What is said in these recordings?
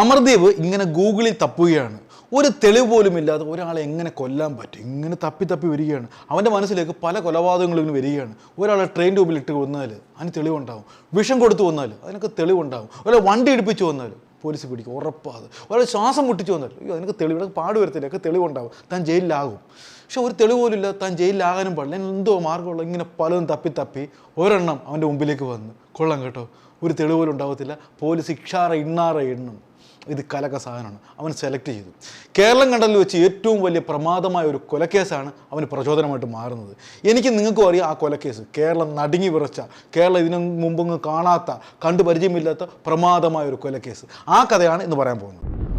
അമർദീപ് ഇങ്ങനെ ഗൂഗിളിൽ തപ്പുകയാണ്. ഒരു തെളിവ് പോലും ഇല്ലാതെ ഒരാളെ എങ്ങനെ കൊല്ലാൻ പറ്റും? ഇങ്ങനെ തപ്പി തപ്പി വരികയാണ്. അവന്റെ മനസ്സിലേക്ക് പല കൊലപാതകങ്ങളും ഇങ്ങനെ വരികയാണ്. ഒരാളെ ട്രെയിൻ ട്യൂബിൽ ഇട്ട് കൊന്നാൽ അതിന് തെളിവുണ്ടാവും. വിഷം കൊടുത്തു വന്നാൽ അതിനൊക്കെ തെളിവുണ്ടാവും. ഒരാളെ വണ്ടി ഇടിപ്പിച്ച് വന്നാൽ പോലീസ് പിടിക്കും. ഉറപ്പാത് ഒരാൾ ശ്വാസം മുട്ടിച്ചു വന്നാൽ അയ്യോ അതിനൊക്കെ തെളിവ് പാട് വരത്തില്ല? ഒക്കെ തെളിവുണ്ടാവും. താൻ ജയിലിലാകും. പക്ഷെ ഒരു തെളിവ് പോലും ഇല്ല താൻ ജയിലിലാകാനും പാടില്ല. എന്തോ മാർഗമുള്ള ഇങ്ങനെ പലതും തപ്പി തപ്പി ഒരെണ്ണം അവന്റെ മുമ്പിലേക്ക് വന്ന്. കൊള്ളാം കേട്ടോ. ഒരു തെളിവ് പോലും ഉണ്ടാവത്തില്ല. പോലീസ് ഇക്ഷാറ ഇണ്ണാറ എണ്ണും. ഇത് കലക സാധനമാണ്. അവൻ സെലക്ട് ചെയ്തു. കേരളം കണ്ടലിൽ വെച്ച് ഏറ്റവും വലിയ പ്രമാദമായ ഒരു കൊലക്കേസാണ് അവന് പ്രചോദനമായിട്ട് മാറുന്നത്. എനിക്ക് നിങ്ങൾക്കും അറിയാം ആ കൊലക്കേസ്. കേരളം നടുങ്ങി വിറച്ച കേരളം ഇതിനു മുമ്പൊന്നും കാണാത്ത കണ്ടു പരിചയമില്ലാത്ത പ്രമാദമായ ഒരു കൊലക്കേസ്. ആ കഥയാണ് ഇന്ന് പറയാൻ പോകുന്നത്.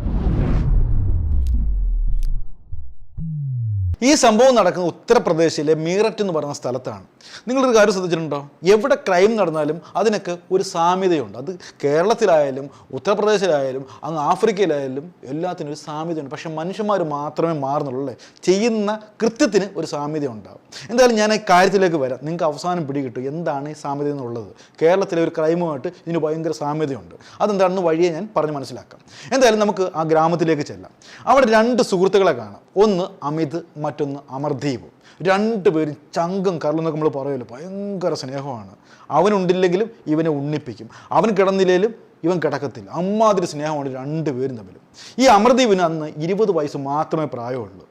ഈ സംഭവം നടക്കുന്നത് ഉത്തർപ്രദേശിലെ മീററ്റ് എന്ന് പറയുന്ന സ്ഥലത്താണ്. നിങ്ങളൊരു കാര്യം ശ്രദ്ധിച്ചിട്ടുണ്ടോ? എവിടെ ക്രൈം നടന്നാലും അതിനൊക്കെ ഒരു സാമ്യതയുണ്ട്. അത് കേരളത്തിലായാലും ഉത്തർപ്രദേശിലായാലും അങ്ങ് ആഫ്രിക്കയിലായാലും എല്ലാത്തിനും ഒരു സാമ്യതയുണ്ട്. പക്ഷെ മനുഷ്യന്മാർ മാത്രമേ മാറുന്നുള്ളൂ അല്ലേ? ചെയ്യുന്ന കൃത്യത്തിന് ഒരു സാമ്യത ഉണ്ടാവും എന്തായാലും ഞാൻ ഈ കാര്യത്തിലേക്ക് വരാം. നിങ്ങൾക്ക് അവസാനം പിടികിട്ടും. എന്താണ് ഈ സാമ്യത എന്നുള്ളത്? കേരളത്തിലെ ഒരു ക്രൈമുമായിട്ട് ഇതിന് ഭയങ്കര സാമ്യതയുണ്ട്. അതെന്താണെന്ന് വഴിയെ ഞാൻ പറഞ്ഞ് മനസ്സിലാക്കാം. എന്തായാലും നമുക്ക് ആ ഗ്രാമത്തിലേക്ക് ചെല്ലാം. അവിടെ രണ്ട് സുഹൃത്തുക്കളെ കാണാം. ഒന്ന് അമിത് മറ്റൊന്ന് അമർദീപ് രണ്ടുപേരും ചങ്കും കരളെന്നൊക്കെ നമ്മൾ പറയുമല്ലോ ഭയങ്കര സ്നേഹമാണ്. അവനുണ്ടില്ലെങ്കിലും ഇവനെ ഉണ്ണിപ്പിക്കും. അവൻ കിടന്നില്ലെങ്കിലും ഇവൻ കിടക്കത്തില്ല. അമ്മാതിരി സ്നേഹമാണ് രണ്ടുപേരും തമ്മിൽ ഈ അമർദീപിന് അന്ന് ഇരുപത് വയസ്സ് മാത്രമേ പ്രായമുള്ളൂ.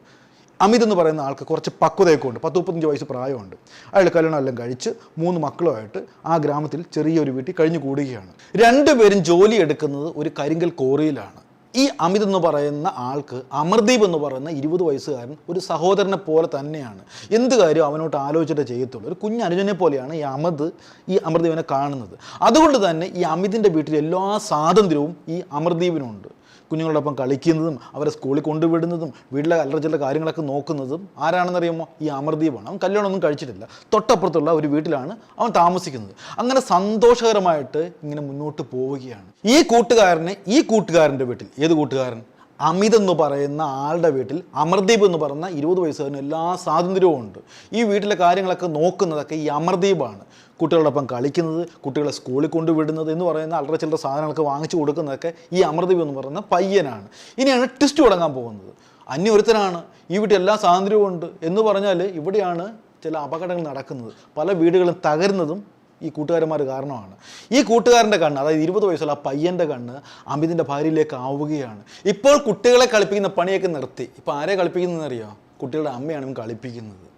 അമിത് എന്ന് പറയുന്ന ആൾക്ക് കുറച്ച് പക്വതയൊക്കെ ഉണ്ട്. പത്ത് മുപ്പത്തഞ്ച് വയസ്സ് പ്രായമുണ്ട്. അയാൾ കല്യാണം എല്ലാം കഴിച്ച് മൂന്ന് മക്കളുമായിട്ട് ആ ഗ്രാമത്തിൽ ചെറിയൊരു വീട്ടിൽ കഴിഞ്ഞു കൂടുകയാണ് രണ്ടുപേരും ജോലി എടുക്കുന്നത് ഒരു കരിങ്കൽ കോറിയിലാണ് ഈ അമിത് എന്ന് പറയുന്ന ആൾക്ക് അമർദീപ് എന്ന് പറയുന്ന ഇരുപത് വയസ്സുകാരൻ ഒരു സഹോദരനെ പോലെ തന്നെയാണ്. എന്ത് കാര്യം അവനോട്ട് ആലോചിച്ചിട്ട് ചെയ്യത്തുള്ളൂ. ഒരു കുഞ്ഞ് അനുജനെ പോലെയാണ് ഈ അമത് ഈ അമർദീപിനെ കാണുന്നത്. അതുകൊണ്ട് തന്നെ ഈ അമിതിന്റെ വീട്ടിൽ എല്ലാ സ്വാതന്ത്ര്യവും ഈ അമർദീപിനുണ്ട്. കുഞ്ഞുങ്ങളോടൊപ്പം കളിക്കുന്നതും അവരെ സ്കൂളിൽ കൊണ്ടുവിടുന്നതും വീട്ടിലെ അല്ലറ കാര്യങ്ങളൊക്കെ നോക്കുന്നതും ആരാണെന്നറിയുമോ ഈ അമർദീപാണ്. അവൻ കല്യാണമൊന്നും കഴിച്ചിട്ടില്ല. തൊട്ടപ്പുറത്തുള്ള ഒരു വീട്ടിലാണ് അവൻ താമസിക്കുന്നത്. അങ്ങനെ സന്തോഷകരമായിട്ട് ഇങ്ങനെ മുന്നോട്ട് പോവുകയാണ്. ഈ കൂട്ടുകാരനെ ഈ കൂട്ടുകാരന്റെ വീട്ടിൽ ഏത് കൂട്ടുകാരൻ? അമിത് എന്ന് പറയുന്ന ആളുടെ വീട്ടിൽ അമർദീപ് എന്ന് പറയുന്ന ഇരുപത് വയസ്സുകാരന് എല്ലാ സ്വാതന്ത്ര്യവും ഉണ്ട്. ഈ വീട്ടിലെ കാര്യങ്ങളൊക്കെ നോക്കുന്നതൊക്കെ ഈ അമർദീപാണ്. കുട്ടികളോടൊപ്പം കളിക്കുന്നത് കുട്ടികളെ സ്കൂളിൽ കൊണ്ടുവിടുന്നത് എന്ന് പറയുന്ന അല്ലറ ചില്ലറ സാധനങ്ങളൊക്കെ വാങ്ങിച്ചു കൊടുക്കുന്നതൊക്കെ ഈ അമൃതവി എന്ന് പറയുന്ന പയ്യനാണ്. ഇനിയാണ് ട്വിസ്റ്റ് തുടങ്ങാൻ പോകുന്നത്. അന്യ ഒരുത്തനാണ് ഈ വീട്ടിൽ എല്ലാ സ്വാതന്ത്ര്യവും ഉണ്ട് എന്ന് പറഞ്ഞാൽ ഇവിടെയാണ് ചില അപകടങ്ങൾ നടക്കുന്നത്. പല വീടുകളും തകരുന്നതും ഈ കൂട്ടുകാരന്മാർ കാരണമാണ്. ഈ കൂട്ടുകാരന്റെ കണ്ണ് അതായത് ഇരുപത് വയസ്സുള്ള ആ പയ്യന്റെ കണ്ണ് അമിതിന്റെ ഭാര്യയിലേക്ക് ആവുകയാണ്. ഇപ്പോൾ കുട്ടികളെ കളിപ്പിക്കുന്ന പണിയൊക്കെ നിർത്തി. ഇപ്പോൾ ആരെ കളിപ്പിക്കുന്നതെന്ന് അറിയാം കുട്ടികളുടെ അമ്മയാണ് കളിപ്പിക്കുന്നത്.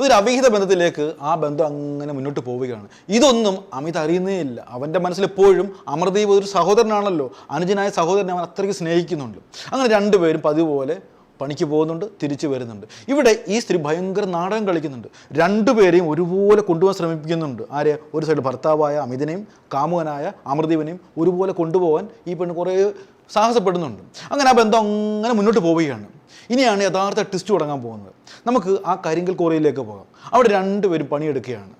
ഒരു അവിഹിത ബന്ധത്തിലേക്ക് ആ ബന്ധം അങ്ങനെ മുന്നോട്ട് പോവുകയാണ്. ഇതൊന്നും അമിത് അറിയുന്നേ ഇല്ല. അവന്റെ മനസ്സിൽ എപ്പോഴും അമർദീപ് ഒരു സഹോദരനാണല്ലോ. അനുജനായ സഹോദരനെ അവൻ അത്രയ്ക്ക് സ്നേഹിക്കുന്നുണ്ട്. അങ്ങനെ രണ്ടുപേരും പതിവ് പോലെ പണിക്ക് പോകുന്നുണ്ട് തിരിച്ചു വരുന്നുണ്ട്. ഇവിടെ ഈ സ്ത്രീ ഭയങ്കര നാടകം കളിക്കുന്നുണ്ട്. രണ്ടുപേരെയും ഒരുപോലെ കൊണ്ടുപോകാൻ ശ്രമിക്കുന്നുണ്ട് ആരെ? ഒരു സൈഡ് ഭർത്താവായ അമിതനെയും കാമുകനായ അമൃതീവനെയും ഒരുപോലെ കൊണ്ടുപോകാൻ ഈ പെണ്ണ് കുറേ സാഹസപ്പെടുന്നുണ്ട്. അങ്ങനെ ആ ബന്ധം അങ്ങനെ മുന്നോട്ട് പോവുകയാണ്. ഇനിയാണ് യഥാർത്ഥ ട്വിസ്റ്റ് തുടങ്ങാൻ പോകുന്നത്. നമുക്ക് ആ കരിങ്കൽ കോറിയിലേക്ക് പോകാം. അവിടെ രണ്ടുപേരും പണിയെടുക്കുകയാണ്.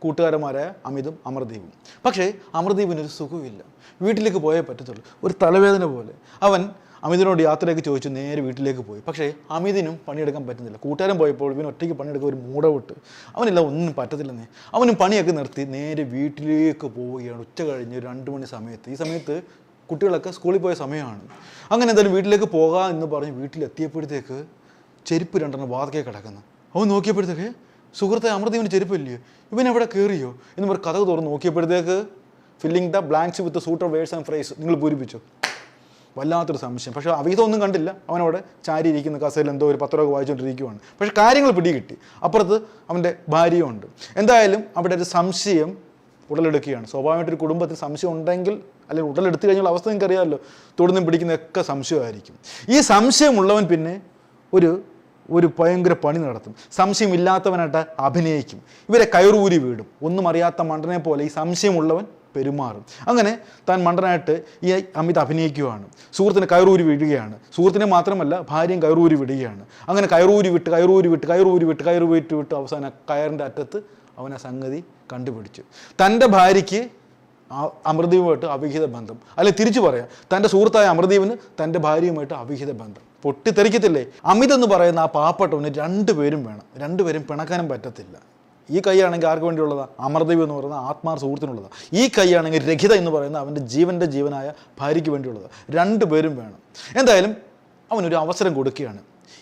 കൂട്ടുകാരന്മാരായ അമിതും അമർദീപും. പക്ഷേ അമർദീപിനൊരു സുഖമില്ല വീട്ടിലേക്ക് പോയേ പറ്റത്തുള്ളൂ. ഒരു തലവേദന പോലെ. അവൻ അമിതിനോട് യാത്രയൊക്കെ ചോദിച്ചു നേരെ വീട്ടിലേക്ക് പോയി. പക്ഷേ അമിതിനും പണിയെടുക്കാൻ പറ്റുന്നില്ല. കൂട്ടുകാരൻ പോയപ്പോൾ ഇവൻ ഒറ്റയ്ക്ക് പണിയെടുക്കുക ഒരു മൂടവിട്ട്. അവനില്ല ഒന്നും പറ്റത്തില്ലെന്നേ. അവനും പണിയൊക്കെ നിർത്തി നേരെ വീട്ടിലേക്ക് പോവുകയാണ്. ഉച്ച കഴിഞ്ഞ് രണ്ട് മണി സമയത്ത്. ഈ സമയത്ത് കുട്ടികളൊക്കെ സ്കൂളിൽ പോയ സമയമാണ്. അങ്ങനെ എന്തായാലും വീട്ടിലേക്ക് പോകാം എന്ന് പറഞ്ഞ് വീട്ടിലെത്തിയപ്പോഴത്തേക്ക് ചെരുപ്പ് രണ്ടെണ്ണം വാതക്കെ കിടക്കുന്നു. അവൻ നോക്കിയപ്പോഴത്തേക്ക് സുഹൃത്തെ അമൃതീവന് ചെരുപ്പില്ലയോ ഇവൻ എവിടെ കയറിയോ? എന്ന് പറഞ്ഞ് കഥ തുറന്ന് നോക്കിയപ്പോഴത്തേക്ക് filling the blanks with suitable words and phrases നിങ്ങൾ പൂരിപ്പിച്ചു? വല്ലാത്തൊരു സംശയം. പക്ഷേ അവീതമൊന്നും കണ്ടില്ല. അവനവിടെ ചാരി ഇരിക്കുന്ന കസയിൽ എന്തോ ഒരു പത്രമൊക്കെ വായിച്ചുകൊണ്ടിരിക്കുവാണ്. പക്ഷേ കാര്യങ്ങൾ പിടികിട്ടി. അപ്പുറത്ത് അവന്റെ ഭാര്യയുണ്ട്. എന്തായാലും അവിടെ ഒരു സംശയം ഉടലെടുക്കുകയാണ്. സ്വാഭാവികമായിട്ട് ഒരു കുടുംബത്തിൽ സംശയം ഉണ്ടെങ്കിൽ അല്ലെങ്കിൽ ഉടലെടുത്തു കഴിഞ്ഞുള്ള അവസ്ഥ നിങ്ങൾക്ക് അറിയാമല്ലോ തൊടുന്നും പിടിക്കുന്നതൊക്കെ സംശയമായിരിക്കും. ഈ സംശയമുള്ളവൻ പിന്നെ ഒരു ഒരു ഭയങ്കര പണി നടത്തും. സംശയമില്ലാത്തവനായിട്ട് അഭിനയിക്കും. ഇവരെ കയറൂരി വീടും. ഒന്നും അറിയാത്ത മണ്ടനെ പോലെ ഈ സംശയമുള്ളവൻ പെരുമാറും. അങ്ങനെ താൻ മണ്ടനായിട്ട് ഈ അമിത് അഭിനയിക്കുകയാണ്. സുഹൃത്തിന് കയറൂരി വിടുകയാണ്. സുഹൃത്തിനെ മാത്രമല്ല ഭാര്യയും കയറൂരി വിടുകയാണ്. അങ്ങനെ കയറൂരി വിട്ട് കയറൂരി വിട്ട് കയറൂരി വിട്ട് കയറൂരി വിട്ട് വിട്ട് അവസാനം കയറിന്റെ അറ്റത്ത് അവൻ ആ സംഗതി കണ്ടുപിടിച്ചു. തന്റെ ഭാര്യയ്ക്ക് അമൃതയുമായിട്ട് അവിഹിത ബന്ധം. അല്ലെ തിരിച്ചു പറയാം. തന്റെ സുഹൃത്തായ അമൃതീവിന് തന്റെ ഭാര്യയുമായിട്ട് അവിഹിത ബന്ധം. പൊട്ടിത്തെറിക്കത്തില്ലേ? അമിത് എന്ന് പറയുന്ന ആ പാവപ്പെട്ടവന് രണ്ടുപേരും വേണം. രണ്ടുപേരും പിണക്കാനും പറ്റത്തില്ല. ഈ കൈയാണെങ്കിൽ ആർക്ക് വേണ്ടിയുള്ളതാണ് അമർദേവ് എന്ന് പറയുന്ന ആത്മാർ സുഹൃത്തിനുള്ളതാണ് ഈ കൈയാണെങ്കിൽ രഹിത എന്ന് പറയുന്ന അവന്റെ ജീവന്റെ ജീവനായ ഭാര്യയ്ക്ക് വേണ്ടിയുള്ളത്. രണ്ടുപേരും വേണം. എന്തായാലും അവനൊരു അവസരം കൊടുക്കുകയാണ്.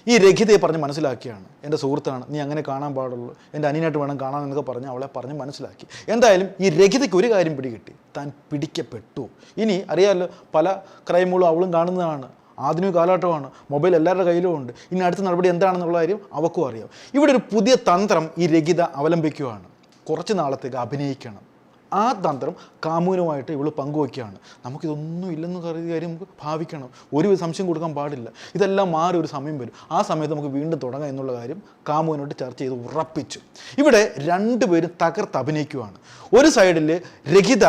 ഈ രഹിതയെ പറഞ്ഞ് മനസ്സിലാക്കിയാണ്. എന്റെ സുഹൃത്താണ് നീ അങ്ങനെ കാണാൻ പാടുള്ളൂ. എന്റെ അനിയനായിട്ട് വേണം കാണാൻ എന്നൊക്കെ പറഞ്ഞ് അവളെ പറഞ്ഞ് മനസ്സിലാക്കി. എന്തായാലും ഈ രഹിതയ്ക്ക് ഒരു കാര്യം പിടികിട്ടി. താൻ പിടിക്കപ്പെട്ടു. ഇനി അറിയാമല്ലോ പല ക്രൈമുകളും അവളും കാണുന്നതാണ്. ആധുനിക കാലഘട്ടമാണ്. മൊബൈൽ എല്ലാവരുടെ കയ്യിലും ഉണ്ട്. ഇനി അടുത്ത നടപടി എന്താണെന്നുള്ള കാര്യം അവക്കും അറിയാം. ഇവിടെ ഒരു പുതിയ തന്ത്രം ഈ രഹിത അവലംബിക്കുകയാണ് കുറച്ച് നാളത്തേക്ക് അഭിനയിക്കണം. ആ തന്ത്രം കാമുവിനുമായിട്ട് ഇവൾ പങ്കുവയ്ക്കുകയാണ്. നമുക്കിതൊന്നും ഇല്ലെന്ന് കരുതിയ കാര്യം നമുക്ക് ഭാവിക്കണം. ഒരു സംശയം കൊടുക്കാൻ പാടില്ല. ഇതെല്ലാം മാറി ഒരു സമയം വരും. ആ സമയത്ത് നമുക്ക് വീണ്ടും തുടങ്ങാം എന്നുള്ള കാര്യം കാമുവിനോട് ചർച്ച ചെയ്ത് ഉറപ്പിച്ചു. ഇവിടെ രണ്ടുപേരും തകർത്ത് അഭിനയിക്കുകയാണ് ഒരു സൈഡിൽ രഹിത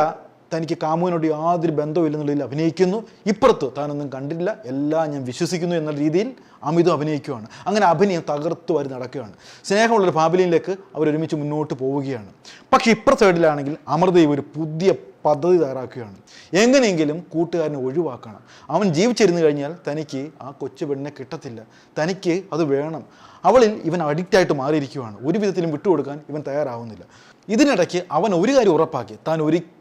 തനിക്ക് കാമുവിനോട് യാതൊരു ബന്ധവുമില്ലെന്നുള്ളതിൽ അഭിനയിക്കുന്നു. ഇപ്പുറത്ത് താനൊന്നും കണ്ടില്ല എല്ലാം ഞാൻ വിശ്വസിക്കുന്നു എന്ന രീതിയിൽ അമിതം അഭിനയിക്കുകയാണ്. അങ്ങനെ അഭിനയം തകർത്തു വരി നടക്കുകയാണ്. സ്നേഹമുള്ളൊരു ഫാമിലിയിലേക്ക് അവരൊരുമിച്ച് മുന്നോട്ട് പോവുകയാണ്. പക്ഷേ ഇപ്പുറത്തെ സൈഡിലാണെങ്കിൽ അമൃതയും ഒരു പുതിയ പദ്ധതി തയ്യാറാക്കുകയാണ്. എങ്ങനെയെങ്കിലും കൂട്ടുകാരനെ ഒഴിവാക്കണം. അവൻ ജീവിച്ചിരുന്നു കഴിഞ്ഞാൽ തനിക്ക് ആ കൊച്ചു പെണ്ണിനെ കിട്ടത്തില്ല. തനിക്ക് അത് വേണം. അവളിൽ ഇവൻ അഡിക്റ്റായിട്ട് മാറിയിരിക്കുകയാണ് ഒരു വിധത്തിലും വിട്ടുകൊടുക്കാൻ ഇവൻ തയ്യാറാവുന്നില്ല. ഇതിനിടയ്ക്ക് അവൻ ഒരു കാര്യം ഉറപ്പാക്കി. താൻ ഒരിക്കലും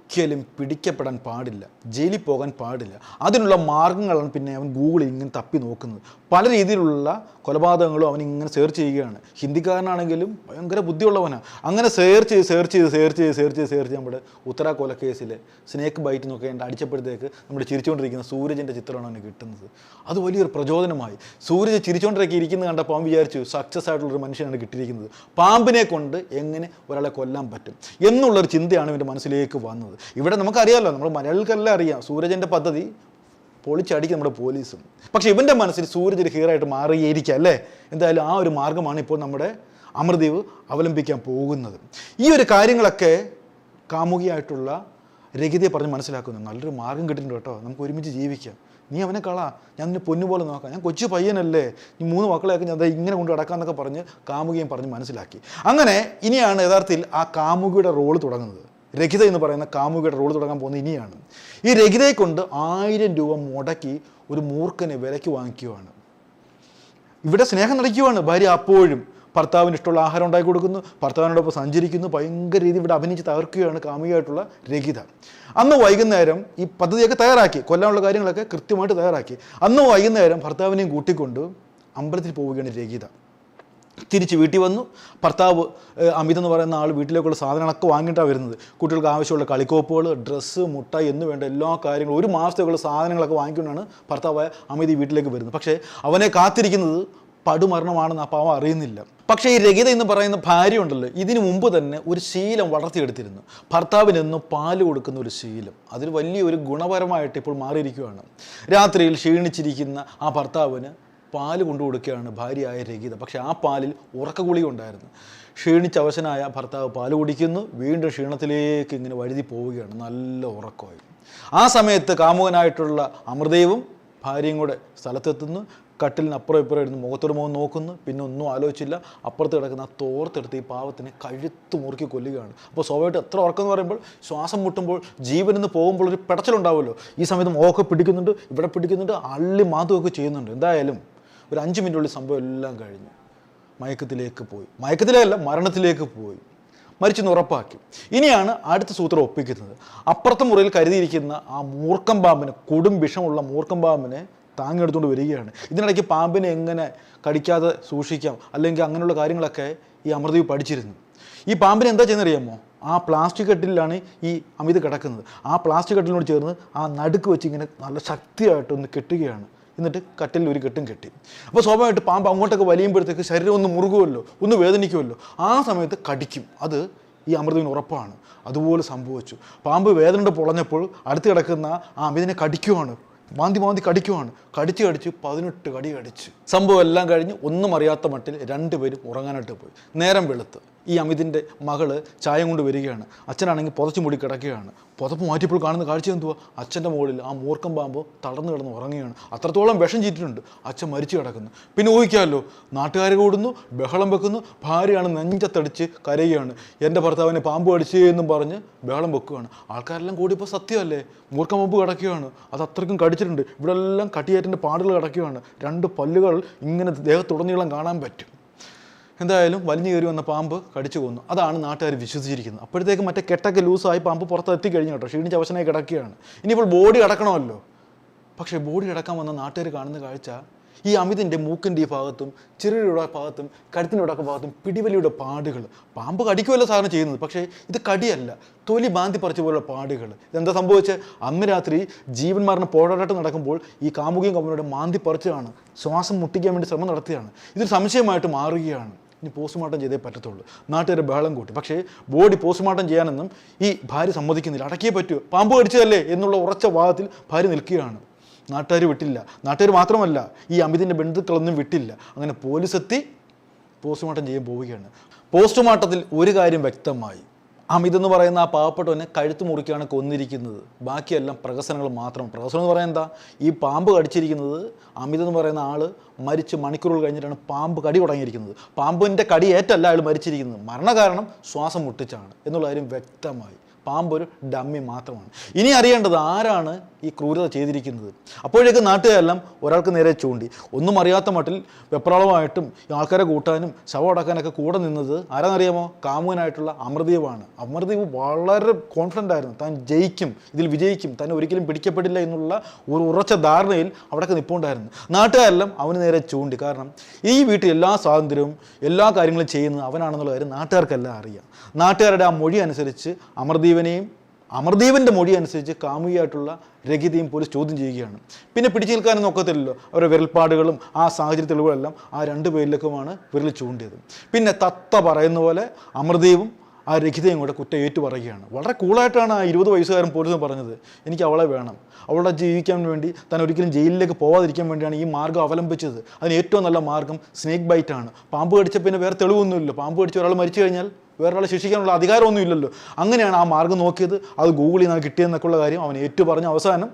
പിടിക്കപ്പെടാൻ പാടില്ല ജയിലിൽ പോകാൻ പാടില്ല. അതിനുള്ള മാർഗങ്ങളാണ് പിന്നെ അവൻ ഗൂഗിളിൽ ഇങ്ങനെ തപ്പി നോക്കുന്നത്. പല രീതിയിലുള്ള കൊലപാതകങ്ങളും അവൻ ഇങ്ങനെ സെർച്ച് ചെയ്യുകയാണ്. ഹിന്ദിക്കാരനാണെങ്കിലും ഭയങ്കര ബുദ്ധിയുള്ളവനാണ് അങ്ങനെ സെർച്ച് ചെയ്ത് സെർച്ച് ചെയ്ത് സെർച്ച് ചെയ്ത് സെർച്ച് ചെയ്ത് സെർച്ച് നമ്മുടെ ഉത്തര കൊലക്കേസിലെ സ്നേക്ക് ബൈറ്റ് നോക്കേണ്ട അടിച്ചപ്പോഴത്തേക്ക് നമ്മൾ ചിരിച്ചുകൊണ്ടിരിക്കുന്ന സൂരജിന്റെ ചിത്രമാണ് അവന് കിട്ടുന്നത്. അത് വലിയൊരു പ്രചോദനമായി. സൂരജ് ചിരിച്ചുകൊണ്ടിരിക്കെ ഇരിക്കുന്നത് കണ്ടപ്പോൾ അവൻ വിചാരിച്ചു സക്സസ് ആയിട്ടുള്ളൊരു മനുഷ്യനാണ് കിട്ടിയിരിക്കുന്നത്. പാമ്പിനെ കൊണ്ട് എങ്ങനെ ഒരാളെ കൊല്ലാൻ പറ്റും? എന്നുള്ളൊരു ചിന്തയാണ് ഇവന്റെ മനസ്സിലേക്ക് വന്നത്. ഇവിടെ നമുക്കറിയാമല്ലോ നമ്മൾ മലയാളികൾക്കെല്ലാം അറിയാം സൂരജിന്റെ പദ്ധതി പൊളിച്ചടിക്കും നമ്മുടെ പോലീസും. പക്ഷേ ഇവന്റെ മനസ്സിൽ സൂരജ് ഒരു ഹീറായിട്ട് മാറിയിരിക്കുക അല്ലേ? എന്തായാലും ആ ഒരു മാർഗമാണ് ഇപ്പോൾ നമ്മുടെ അമൃതീവ് അവലംബിക്കാൻ പോകുന്നത്. ഈ ഒരു കാര്യങ്ങളൊക്കെ കാമുകിയായിട്ടുള്ള രഹിതയെ പറഞ്ഞ് മനസ്സിലാക്കുന്നു. നല്ലൊരു മാർഗം കിട്ടുന്നുണ്ട് കേട്ടോ. നമുക്ക് ഒരുമിച്ച് ജീവിക്കാം. നീ അവനെ കളാ. ഞാൻ നിന്നെ പൊന്നുപോലെ നോക്കാം. ഞാൻ കൊച്ചു പയ്യനല്ലേ. നീ മൂന്ന് മക്കളെയൊക്കെ ഞാൻ ഇങ്ങനെ കൊണ്ട് നടക്കാമെന്നൊക്കെ പറഞ്ഞ് കാമുകിയും പറഞ്ഞ് മനസ്സിലാക്കി. അങ്ങനെ ഇനിയാണ് യഥാർത്ഥത്തിൽ ആ കാമുകിയുടെ റോൾ തുടങ്ങുന്നത്. രഹിത എന്ന് പറയുന്ന കാമുകയുടെ റോൾ തുടങ്ങാൻ പോകുന്നത് ഇനിയാണ്. ഈ രഹിതയെ കൊണ്ട് ആയിരം രൂപ മുടക്കി ഒരു മൂർഖനെ വിലയ്ക്ക് വാങ്ങിക്കുവാണ്. ഇവിടെ സ്നേഹം നടിക്കുവാണ് ഭാര്യ അപ്പോഴും. ഭർത്താവിന് ഇഷ്ടമുള്ള ആഹാരം ഉണ്ടാക്കി കൊടുക്കുന്നു ഭർത്താവിനോടൊപ്പം സഞ്ചരിക്കുന്നു ഭയങ്കര രീതി ഇവിടെ അഭിനയിച്ച് തകർക്കുകയാണ് കാമുകയായിട്ടുള്ള രഹിത. അന്ന് വൈകുന്നേരം ഈ പദ്ധതിയൊക്കെ തയ്യാറാക്കി കൊല്ലാനുള്ള കാര്യങ്ങളൊക്കെ കൃത്യമായിട്ട് തയ്യാറാക്കി. അന്ന് വൈകുന്നേരം ഭർത്താവിനെയും കൂട്ടിക്കൊണ്ട് അമ്പലത്തിൽ പോവുകയാണ് രഹിത. തിരിച്ച് വീട്ടിൽ വന്നു. ഭർത്താവ് അമിത് എന്ന് പറയുന്ന ആൾ വീട്ടിലേക്കുള്ള സാധനങ്ങളൊക്കെ വാങ്ങിയിട്ടാണ് വരുന്നത്. കുട്ടികൾക്ക് ആവശ്യമുള്ള കളിക്കോപ്പുകൾ ഡ്രസ്സ് മുട്ട എന്ന് വേണ്ട എല്ലാ കാര്യങ്ങളും ഒരു മാസത്തേക്കുള്ള സാധനങ്ങളൊക്കെ വാങ്ങിക്കൊണ്ടാണ് ഭർത്താവായ അമിത് വീട്ടിലേക്ക് വരുന്നത്. പക്ഷേ അവനെ കാത്തിരിക്കുന്നത് പടുമരണമാണെന്ന് ആ പാവം അറിയുന്നില്ല. പക്ഷേ ഈ രഹിത എന്ന് പറയുന്ന ഭാര്യ ഉണ്ടല്ലോ ഇതിനു മുമ്പ് തന്നെ ഒരു ശീലം വളർത്തിയെടുത്തിരുന്നു. ഭർത്താവിനെന്നും പാൽ കൊടുക്കുന്ന ഒരു ശീലം. അതിൽ വലിയൊരു ഗുണപരമായിട്ട് ഇപ്പോൾ മാറിയിരിക്കുകയാണ്. രാത്രിയിൽ ക്ഷീണിച്ചിരിക്കുന്ന ആ ഭർത്താവിന് പാൽ കൊണ്ടു കൊടുക്കുകയാണ് ഭാര്യയായ രഹിത പക്ഷേ ആ പാലിൽ ഉറക്കഗുളി ഉണ്ടായിരുന്നു ക്ഷീണിച്ച അവശനായ ഭർത്താവ് പാൽ കുടിക്കുന്നു. വീണ്ടും ക്ഷീണത്തിലേക്ക് ഇങ്ങനെ വഴുതി പോവുകയാണ്. നല്ല ഉറക്കമായി ആ സമയത്ത് കാമുകനായിട്ടുള്ള അമൃതയും ഭാര്യയും കൂടെ സ്ഥലത്തെത്തുന്നു. കട്ടിലിന് അപ്പുറം ഇപ്പുറം ഇരുന്ന് മുഖത്തോട് മുഖം നോക്കുന്നു. പിന്നെ ഒന്നും ആലോചിച്ചില്ല. അപ്പുറത്ത് കിടക്കുന്ന ആ തോർത്തെടുത്ത് ഈ പാവത്തിനെ കഴുത്ത് മുറുക്കി കൊല്ലുകയാണ്. അപ്പോൾ സ്വാഭാവികമായിട്ട് എത്ര ഉറക്കം എന്ന് പറയുമ്പോൾ ശ്വാസം മുട്ടുമ്പോൾ ജീവനിൽ പോകുമ്പോൾ ഒരു പിടച്ചിലുണ്ടാവുമല്ലോ. ഈ സമയത്ത് മുഖമൊക്കെ പിടിക്കുന്നുണ്ട് ഇവിടെ പിടിക്കുന്നുണ്ട് അള്ളി മാതുമൊക്കെ ചെയ്യുന്നുണ്ട്. എന്തായാലും ഒരു അഞ്ച് മിനിറ്റുള്ളിൽ സംഭവം എല്ലാം കഴിഞ്ഞു. മയക്കത്തിലേക്ക് പോയി. മയക്കത്തിലേക്കല്ല മരണത്തിലേക്ക് പോയി. മരിച്ചെന്ന് ഉറപ്പാക്കി. ഇനിയാണ് അടുത്ത സൂത്രം ഒപ്പിക്കുന്നത്. അപ്പുറത്തെ മുറിയിൽ കരുതിയിരിക്കുന്ന ആ മൂർക്കം പാമ്പിനെ കൊടും വിഷമുള്ള മൂർക്കം പാമ്പിനെ താങ്ങിയെടുത്തുകൊണ്ട് വരികയാണ്. ഇതിനിടയ്ക്ക് പാമ്പിനെ എങ്ങനെ കടിക്കാതെ സൂക്ഷിക്കാം? അല്ലെങ്കിൽ അങ്ങനെയുള്ള കാര്യങ്ങളൊക്കെ ഈ അമൃതി പഠിച്ചിരുന്നു. ഈ പാമ്പിനെ എന്താ ചെയ്യുന്നറിയാമോ ആ പ്ലാസ്റ്റിക് കെട്ടിലാണ് ഈ അമിത് കിടക്കുന്നത്. ആ പ്ലാസ്റ്റിക് കെട്ടിലിനോട് ചേർന്ന് ആ നടുക്ക് വെച്ച് ഇങ്ങനെ നല്ല ശക്തിയായിട്ടൊന്ന് കെട്ടുകയാണ്. എന്നിട്ട് കട്ടിലിൽ ഒരു കെട്ടും കെട്ടി. അപ്പോൾ സ്വാഭാവികമായിട്ട് പാമ്പ് അങ്ങോട്ടൊക്കെ വലിയുമ്പോഴത്തേക്ക് ശരീരം ഒന്ന് മുറുകുമല്ലോ ഒന്ന് വേദനിക്കുമല്ലോ ആ സമയത്ത് കടിക്കും. അത് ഈ അമൃതവിന് ഉറപ്പാണ്. അതുപോലെ സംഭവിച്ചു. പാമ്പ് വേദനയുടെ പൊളഞ്ഞപ്പോൾ അടുത്ത് കിടക്കുന്ന ആ അമിതിനെ കടിക്കുവാണ്. മാന്തി മാന്തി കടിക്കുവാണ്. കടിച്ച് കടിച്ച് പതിനെട്ട് കടി കടിച്ച്. സംഭവം എല്ലാം കഴിഞ്ഞ് ഒന്നും അറിയാത്ത മട്ടിൽ രണ്ടുപേരും ഉറങ്ങാനായിട്ട് പോയി. നേരം വെളുത്ത്. ഈ അമിതിന്റെ മകൾ ചായം കൊണ്ട് വരികയാണ്. അച്ഛനാണെങ്കിൽ പുതച്ചു മൂടി കിടക്കുകയാണ്. പുതപ്പ് മാറ്റിയപ്പോൾ കാണുന്ന കാഴ്ച എന്തുവാ? അച്ഛന്റെ മുകളിൽ ആ മൂർക്കം പാമ്പ് തളർന്നു കിടന്ന് ഉറങ്ങുകയാണ്. അത്രത്തോളം വിഷം ചീറ്റിട്ടുണ്ട്. അച്ഛൻ മരിച്ചു കിടക്കുന്നു. പിന്നെ ഊഹിക്കാമല്ലോ നാട്ടുകാർ കൂടുന്നു ബഹളം വെക്കുന്നു ഭാര്യയാണ് നെഞ്ചത്തടിച്ച് കരയുകയാണ്. എന്റെ ഭർത്താവിനെ പാമ്പ് കടിച്ചേ എന്നും പറഞ്ഞ് ബഹളം വെക്കുകയാണ്. ആൾക്കാരെല്ലാം കൂടിയപ്പോൾ സത്യമല്ലേ? മൂർക്കം പാമ്പ് കിടക്കുകയാണ്. അത് അത്രയ്ക്കും കടിച്ചിട്ടുണ്ട്. ഇവിടെ എല്ലാം കട്ടിയേറ്റിന്റെ പാടുകൾ കിടക്കുകയാണ്. രണ്ട് പല്ലുകൾ ഇങ്ങനെ ദേഹത്തുടനീളം കാണാൻ പറ്റും. എന്തായാലും വലിഞ്ഞു കയറി വന്ന പാമ്പ് കടിച്ചു കൊന്നു. അതാണ് നാട്ടുകാർ വിശ്വസിച്ചിരിക്കുന്നത്. അപ്പോഴത്തേക്ക് മറ്റേ കെട്ടൊക്കെ ലൂസായി പാമ്പ് പുറത്ത് എത്തിക്കഴിഞ്ഞു കേട്ടോ. ക്ഷീണിച്ച് അവശനായി കിടക്കുകയാണ്. ഇനിയിപ്പോൾ ബോഡി അടക്കണമല്ലോ പക്ഷേ ബോഡി അടക്കാൻ വന്ന നാട്ടുകാർ കാണുന്ന കാഴ്ച ഈ അമിതിന്റെ മൂക്കിന്റെ ഈ ഭാഗത്തും ചിറയുടെ ഭാഗത്തും കഴുത്തിന്റെ ഭാഗത്തും പിടിവലിയുടെ പാടുകൾ. പാമ്പ് കടിക്കുമല്ലോ സാധനം ചെയ്യുന്നത്. പക്ഷേ ഇത് കടിയല്ല. തൊലി ബാന്തി പറിച്ച പോലുള്ള പാടുകൾ. ഇതെന്താ സംഭവിച്ചത് അന്ന് രാത്രി ജീവൻ മരണ പോരാട്ടം നടക്കുമ്പോൾ ഈ കാമുകിയും കമ്പനിയുടെ മാന്തി പറിച്ചതാണ്. ശ്വാസം മുട്ടിക്കാൻ വേണ്ടി ശ്രമം നടത്തിയാണ് ഇതൊരു സംശയമായിട്ട് മാറുകയാണ്. ഇനി പോസ്റ്റ്മോർട്ടം ചെയ്തേ പറ്റത്തുള്ളൂ. നാട്ടുകാരെ ബഹളം കൂട്ടി. പക്ഷേ ബോഡി പോസ്റ്റ്മോർട്ടം ചെയ്യാനൊന്നും ഈ ഭാര്യ സമ്മതിക്കുന്നില്ല. അടക്കിയേ പറ്റൂ. പാമ്പ് കടിച്ചതല്ലേ എന്നുള്ള ഉറച്ച വാദത്തിൽ ഭാര്യ നിൽക്കുകയാണ്. നാട്ടുകാർ വിട്ടില്ല. നാട്ടുകാർ മാത്രമല്ല ഈ അമിതിന്റെ ബന്ധുക്കളൊന്നും വിട്ടില്ല. അങ്ങനെ പോലീസ് എത്തി പോസ്റ്റ്മോർട്ടം ചെയ്യാൻ പോവുകയാണ്. പോസ്റ്റ്മോർട്ടത്തിൽ ഒരു കാര്യം വ്യക്തമായി. അമിത് എന്ന് പറയുന്ന ആ പാവപ്പെട്ടവനെ കഴുത്ത് മുറിക്കാണ് കൊന്നിരിക്കുന്നത്. ബാക്കിയെല്ലാം പ്രഹസനങ്ങൾ മാത്രം പ്രഹസനം എന്ന് പറയുന്നത് എന്താ? ഈ പാമ്പ് കടിച്ചിരിക്കുന്നത് അമിത് എന്ന് പറയുന്ന ആൾ മരിച്ച് മണിക്കൂറുകൾ കഴിഞ്ഞിട്ടാണ് പാമ്പ് കടി തുടങ്ങിയിരിക്കുന്നത്. പാമ്പിന്റെ കടി ഏറ്റല്ല അയാൾ മരിച്ചിരിക്കുന്നത്. മരണകാരണം ശ്വാസം മുട്ടിച്ചാണ് എന്നുള്ള കാര്യം വ്യക്തമായി. പാമ്പ് ഒരു ഡമ്മി മാത്രമാണ്. ഇനി അറിയേണ്ടത് ആരാണ് ഈ ക്രൂരത ചെയ്തിരിക്കുന്നത്? അപ്പോഴേക്ക് നാട്ടുകാരെല്ലാം ഒരാൾക്ക് നേരെ ചൂണ്ടി. ഒന്നും അറിയാത്ത മട്ടിൽ വെപ്രാളമായിട്ടും ആൾക്കാരെ കൂട്ടാനും ശവം അടക്കാനൊക്കെ കൂടെ നിന്നത് ആരാന്നറിയാമോ? കാമുകനായിട്ടുള്ള അമൃതീവാണ് അമൃതീവ് വളരെ കോൺഫിഡന്റ് ആയിരുന്നു. താൻ ജയിക്കും ഇതിൽ വിജയിക്കും തന്നെ ഒരിക്കലും പിടിക്കപ്പെടില്ല എന്നുള്ള ഒരു ഉറച്ച ധാരണയിൽ അവിടെയൊക്കെ നിൽപ്പുണ്ടായിരുന്നു നാട്ടുകാരെല്ലാം അവന് നേരെ ചൂണ്ടി. കാരണം ഈ വീട്ടിൽ എല്ലാ സ്വാതന്ത്ര്യവും എല്ലാ കാര്യങ്ങളും ചെയ്യുന്നത് അവനാണെന്നുള്ള കാര്യം നാട്ടുകാർക്കെല്ലാം അറിയാം. നാട്ടുകാരുടെ ആ മൊഴി അനുസരിച്ച് അമർദീപനെയും അമർദീപന്റെ മൊഴി അനുസരിച്ച് കാമുകിയായിട്ടുള്ള രഹിതയും പോലീസ് ചോദ്യം ചെയ്യുകയാണ്. പിന്നെ പിടിച്ചു നിൽക്കാനൊന്നും ഒക്കത്തില്ലല്ലോ. അവരുടെ വിരൽപ്പാടുകളും ആ സാഹചര്യ തെളിവുകളെല്ലാം ആ രണ്ട് പേരിലേക്കുമാണ് വിരൽ ചൂണ്ടിയത്. പിന്നെ തത്ത പറയുന്ന പോലെ അമർദീപും ആ രഹിതയും കൂടെ കുറ്റം ഏറ്റു പറയുകയാണ് വളരെ കൂളായിട്ടാണ് ആ ഇരുപത് വയസ്സുകാരൻ പോലീസും പറഞ്ഞത്. എനിക്ക് അവളെ വേണം. അവളെ ജീവിക്കാൻ വേണ്ടി താൻ ഒരിക്കലും ജയിലിലേക്ക് പോവാതിരിക്കാൻ വേണ്ടിയാണ് ഈ മാർഗം അവലംബിച്ചത്. അതിന് ഏറ്റവും നല്ല മാർഗം സ്നേക്ക് ബൈറ്റാണ്. പാമ്പ് കടിച്ച പിന്നെ വേറെ തെളിവൊന്നുമില്ല. പാമ്പ് കടിച്ച ഒരാൾ മരിച്ചു കഴിഞ്ഞാൽ വേറൊരാളെ ശിക്ഷിക്കാനുള്ള അധികാരമൊന്നും ഇല്ലല്ലോ അങ്ങനെയാണ് ആ മാർഗം നോക്കിയത്. അത് ഗൂഗിളിൽ നിന്നാണ് കിട്ടിയെന്നൊക്കെയുള്ള കാര്യം അവൻ ഏറ്റു പറഞ്ഞ അവസാനം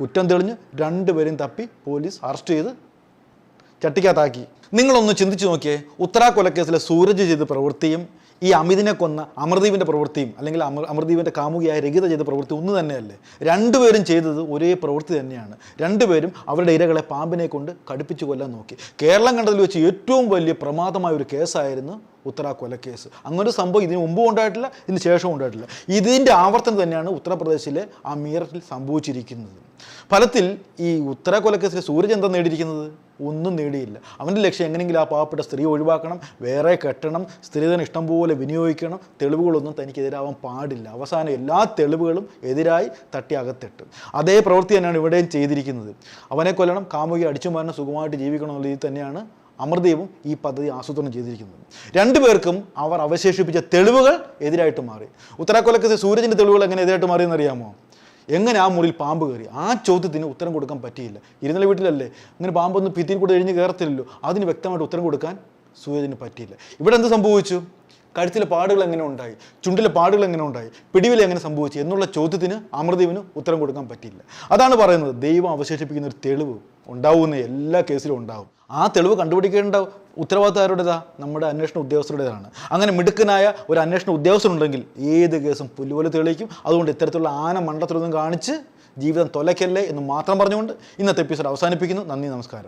കുറ്റം തെളിഞ്ഞ് രണ്ടുപേരും തപ്പി പോലീസ് അറസ്റ്റ് ചെയ്ത് ചട്ടിക്കകത്താക്കി. നിങ്ങളൊന്ന് ചിന്തിച്ചു നോക്കിയേ. ഉത്തരാ കൊലക്കേസിലെ സൂരജ് ചെയ്ത് പ്രവൃത്തിയും ഈ അമിതിനെ കൊന്ന അമർദീപിന്റെ പ്രവൃത്തിയും അല്ലെങ്കിൽ അമർ അമർദീപിന്റെ കാമുകിയായ രഹിത ചെയ്ത പ്രവൃത്തി ഒന്ന് തന്നെയല്ലേ? രണ്ടുപേരും ചെയ്തത് ഒരേ പ്രവൃത്തി തന്നെയാണ്. രണ്ടുപേരും അവരുടെ ഇരകളെ പാമ്പിനെ കൊണ്ട് കടുപ്പിച്ചു കൊല്ലാൻ നോക്കി. കേരളം കണ്ടതിൽ വെച്ച് ഏറ്റവും വലിയ പ്രമാദമായ ഒരു കേസായിരുന്നു ഉത്തര കൊലക്കേസ് അങ്ങനൊരു സംഭവം ഇതിനു മുമ്പും ഉണ്ടായിട്ടില്ല ഇതിന് ശേഷവും ഉണ്ടായിട്ടില്ല. ഇതിന്റെ ആവർത്തനം തന്നെയാണ് ഉത്തർപ്രദേശിലെ ആ മീററ്റിൽ സംഭവിച്ചിരിക്കുന്നത്. ഫലത്തിൽ ഈ ഉത്തര കൊലക്കേസിലെ സൂരജ് നേടിയിരിക്കുന്നത്? ഒന്നും നേടിയില്ല. അവന്റെ ലക്ഷ്യം എങ്ങനെയെങ്കിലും ആ പാവപ്പെട്ട സ്ത്രീ ഒഴിവാക്കണം വേറെ കെട്ടണം സ്ത്രീധനം ഇഷ്ടംപോലെ വിനിയോഗിക്കണം തെളിവുകളൊന്നും തനിക്കെതിരാവാൻ പാടില്ല. അവസാനം എല്ലാ തെളിവുകളും എതിരായി തട്ടി അകത്തിട്ട്. അതേ പ്രവൃത്തി തന്നെയാണ് ഇവിടെയും ചെയ്തിരിക്കുന്നത്. അവനെ കൊല്ലണം കാമുകി അടിച്ചു മാറണം സുഖമായിട്ട് ജീവിക്കണം എന്നുള്ള രീതിയിൽ തന്നെയാണ് അമർദീപും ഈ പദ്ധതി ആസൂത്രണം ചെയ്തിരിക്കുന്നത്. രണ്ടുപേർക്കും അവർ അവശേഷിപ്പിച്ച തെളിവുകൾ എതിരായിട്ട് മാറി. ഉത്തരാക്കൊലക്കത്തെ സൂരജിന്റെ തെളിവുകൾ എങ്ങനെ എതിരായിട്ട് മാറിയെന്ന് അറിയാമോ എങ്ങനെ ആ മുറിയിൽ പാമ്പ് കയറി? ആ ചോദ്യത്തിന് ഉത്തരം കൊടുക്കാൻ പറ്റിയില്ല. ഇരുന്നല വീട്ടിലല്ലേ? അങ്ങനെ പാമ്പൊന്നും ഭിത്തിയിൽ കൂടെ എഴിഞ്ഞ് കയറത്തില്ലല്ലോ അതിന് വ്യക്തമായിട്ട് ഉത്തരം കൊടുക്കാൻ സൂരജിന് പറ്റിയില്ല. ഇവിടെ എന്ത് സംഭവിച്ചു? കഴുത്തിലെ പാടുകൾ എങ്ങനെ ഉണ്ടായി? ചുണ്ടിലെ പാടുകൾ എങ്ങനെ ഉണ്ടായി? പിടിവില എങ്ങനെ സംഭവിച്ചു? എന്നുള്ള ചോദ്യത്തിന് അമൃതീവിന് ഉത്തരം കൊടുക്കാൻ പറ്റിയില്ല. അതാണ് പറയുന്നത്. ദൈവം അവശേഷിപ്പിക്കുന്ന ഒരു തെളിവ് ഉണ്ടാവുന്ന എല്ലാ കേസിലും ഉണ്ടാവും. ആ തെളിവ് കണ്ടുപിടിക്കേണ്ട ഉത്തരവാദിത്തം ആരുടേതാ നമ്മുടെ അന്വേഷണ ഉദ്യോഗസ്ഥരുടേതാണ്. അങ്ങനെ മിടുക്കനായ ഒരു അന്വേഷണ ഉദ്യോഗസ്ഥനുണ്ടെങ്കിൽ ഏത് കേസും പുല്ലുപോലെ തെളിയിക്കും. അതുകൊണ്ട് ഇത്തരത്തിലുള്ള ആന മണ്ടത്തിലൊന്നും കാണിച്ച് ജീവിതം തൊലയ്ക്കല്ലേ എന്ന് മാത്രം പറഞ്ഞുകൊണ്ട് ഇന്നത്തെ എപ്പിസോഡ് അവസാനിപ്പിക്കുന്നു. നന്ദി നമസ്കാരം.